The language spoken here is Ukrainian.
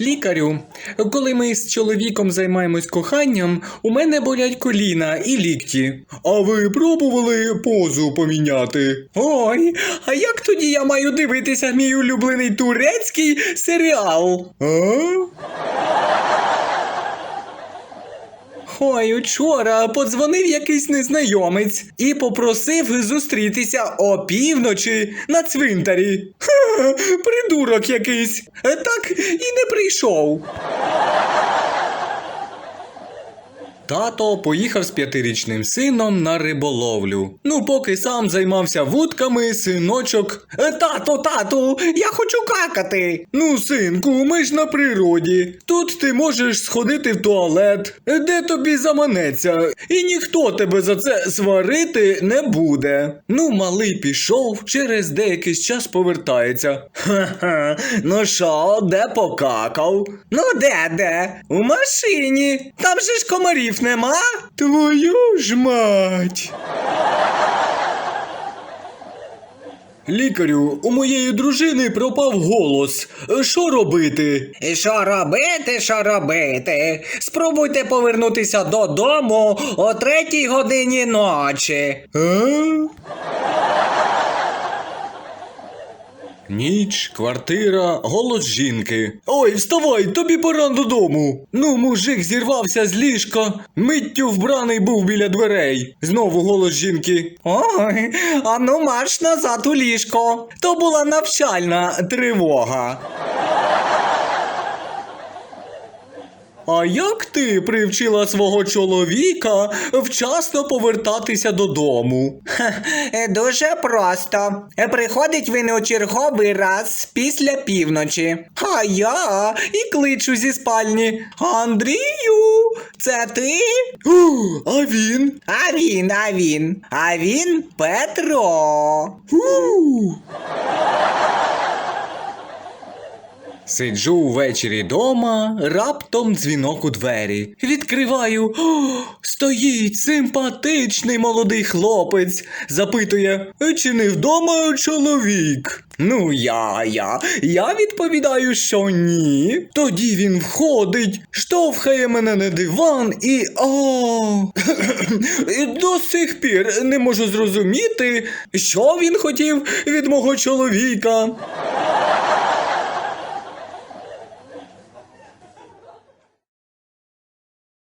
Лікарю, коли ми з чоловіком займаємось коханням, у мене болять коліна і лікті. А ви пробували позу поміняти? Ой, а як тоді я маю дивитися мій улюблений турецький серіал? А? Ой, учора подзвонив якийсь незнайомець і попросив зустрітися опівночі на цвинтарі. Ха, придурок якийсь. Так і не прийшов. Тато поїхав з п'ятирічним сином на риболовлю. Ну, поки сам займався вудками, синочок. «Е, Тату, тату, я хочу какати. Ну, синку, ми ж на природі. Тут ти можеш сходити в туалет, де тобі заманеться, і ніхто тебе за це сварити не буде. Ну, малий пішов, через деякий час повертається. Ха-ха, ну що, де покакав? Ну де де? У машині. Там же ж комарів нема. Твою ж мать! Лікарю, у моєї дружини пропав голос. Що робити? Що робити, що робити? Спробуйте повернутися додому о третій годині ночі. А? Ніч, квартира, голос жінки. Ой, вставай, тобі пора додому. Ну, мужик зірвався з ліжка, миттю вбраний був біля дверей. Знову голос жінки. Ой, а ну марш назад у ліжко. То була навчальна тривога. А як ти привчила свого чоловіка вчасно повертатися додому? Дуже просто. Приходить він у черговий раз після півночі. А я і кличу зі спальні. Андрію, це ти? А він? А він, а він, а він Петро. У. Сиджу ввечері дома, раптом дзвінок у двері. Відкриваю. О, стоїть симпатичний молодий хлопець. Запитує, чи не вдома чоловік? Ну, я, я. Я відповідаю, що ні. Тоді він входить, штовхає мене на диван і. О! До сих пір не можу зрозуміти, що він хотів від мого чоловіка.